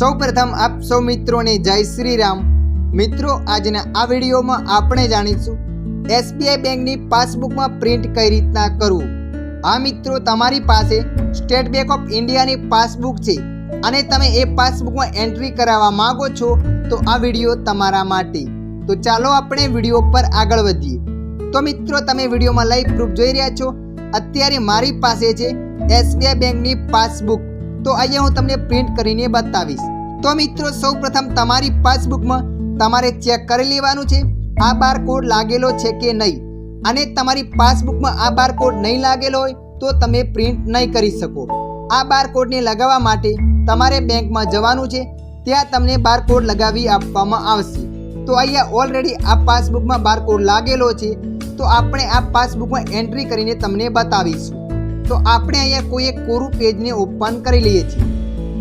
સૌપ્રથમ આપ સૌ મિત્રોને જય શ્રી રામ મિત્રો, આજના આ વિડીયોમાં આપણે જાણીશું, એસબીઆઈ બેંકની પાસબુકમાં પ્રિન્ટ કઈ રીતના કરવું? આ મિત્રો, તમારી પાસે સ્ટેટ બેંક ઓફ ઇન્ડિયાની પાસબુક છે અને તમે એ પાસબુકમાં એન્ટ્રી કરાવવા માંગો છો, તો આ વીડિયો તમારા માટે. તો ચાલો આપણે વીડિયો પર આગળ વધીએ. તો મિત્રો, તમે વિડીયોમાં લાઈવ પ્રૂફ જોઈ રહ્યા છો. અત્યારે મારી પાસે છે એસબીઆઈ બેંકની પાસબુક. તો અહીંયા હું તમને પ્રિન્ટ કરીને બતાવીશ. તો મિત્રો, સૌપ્રથમ તમારી પાસબુકમાં તમારે ચેક કરી લેવાનું છે, આ બારકોડ લાગેલો છે કે નહીં. અને તમારી પાસબુકમાં આ બારકોડ નહીં લાગેલો હોય, તો તમે પ્રિન્ટ નહીં કરી શકો. આ બારકોડને લગાવવા માટે તમારે બેંકમાં જવાનું છે, ત્યાં તમને બારકોડ લગાવી આપવામાં આવશે. તો અહીંયા ઓલરેડી આ પાસબુકમાં બારકોડ લાગેલો છે, તો આપણે આ પાસબુકમાં એન્ટ્રી કરીને તમને બતાવીશું. તો આપણે અહીંયા કોઈ એક કોરું પેજને ઓપન કરી લઈએ છીએ.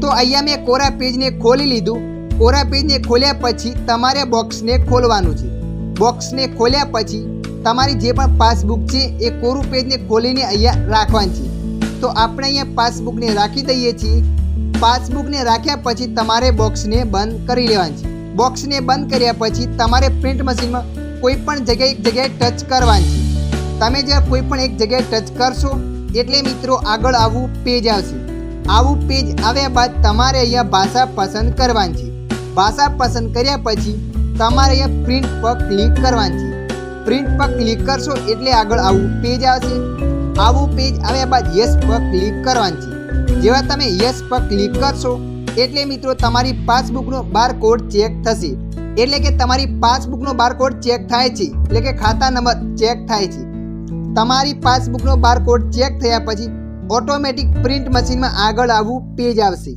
તો અહીંયા મેં કોરા પેજને ખોલી લીધું. કોરા પેજને ખોલ્યા પછી તમારે બોક્સને ખોલવાનું છે. બોક્સને ખોલ્યા પછી તમારી જે પણ પાસબુક છે એ કોરું પેજને ખોલીને અહીંયા રાખવાની છે. તો આપણે અહીંયા પાસબુકને રાખી દઈએ છીએ. પાસબુકને રાખ્યા પછી તમારે બોક્સને બંધ કરી લેવાની છે. બોક્સને બંધ કર્યા પછી તમારે પ્રિન્ટ મશીનમાં કોઈ પણ જગ્યાએ એક જગ્યાએ ટચ કરવાની છે. તમે જ્યાં કોઈ પણ એક જગ્યાએ ટચ કરશો એટલે મિત્રો આગળ આવું પેજ આવશે. આવું પેજ આવ્યા બાદ તમારે અહીંયા ભાષા પસંદ કરવાની છે. ભાષા પસંદ કર્યા પછી તમારે અહીંયા પ્રિન્ટ પર ક્લિક કરવાની છે. પ્રિન્ટ પર ક્લિક કરશો એટલે આગળ આવું પેજ આવશે. આવું પેજ આવ્યા બાદ યસ પર ક્લિક કરવાની છે. જેવા તમે યસ પર ક્લિક કરશો એટલે મિત્રો તમારી પાસબુકનો બારકોડ ચેક થશે. એટલે કે તમારી પાસબુકનો બારકોડ ચેક થાય છે. એટલે કે ખાતા નંબર ચેક થાય છે. તમારી પાસબુકનો બારકોડ ચેક થયા પછી ઓટોમેટિક પ્રિન્ટ મશીનમાં આગળ આવવું પેજ આવશે.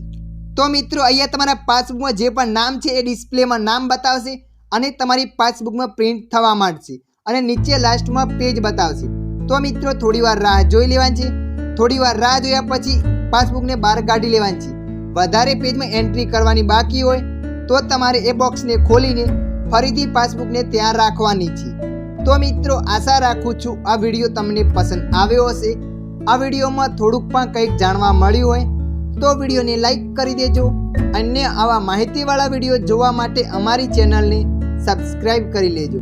તો મિત્રો, અહીંયા તમારા પાસબુકમાં જે પણ નામ છે એ ડિસ્પ્લેમાં નામ બતાવશે અને તમારી પાસબુકમાં પ્રિન્ટ થવા માંડશે અને નીચે લાસ્ટમાં પેજ બતાવશે. તો મિત્રો, થોડીવાર રાહ જોઈ લેવાની છે. થોડીવાર રાહ જોયા પછી પાસબુકને બહાર કાઢી લેવાની છે. વધારે પેજમાં એન્ટ્રી કરવાની બાકી હોય તો તમારે એ બોક્સને ખોલીને ફરીથી પાસબુકને ત્યાં રાખવાની છે. તો મિત્રો, આશા રાખું છું આ વીડિયો તમને પસંદ આવ્યો હશે. આ વિડીયોમાં થોડુંક પણ કંઈક જાણવા મળ્યું હોય, તો વિડીયોને લાઈક કરી દેજો અન્ય આવા માહિતીવાળા વીડિયો જોવા માટે અમારી ચેનલને સબસ્ક્રાઈબ કરી લેજો.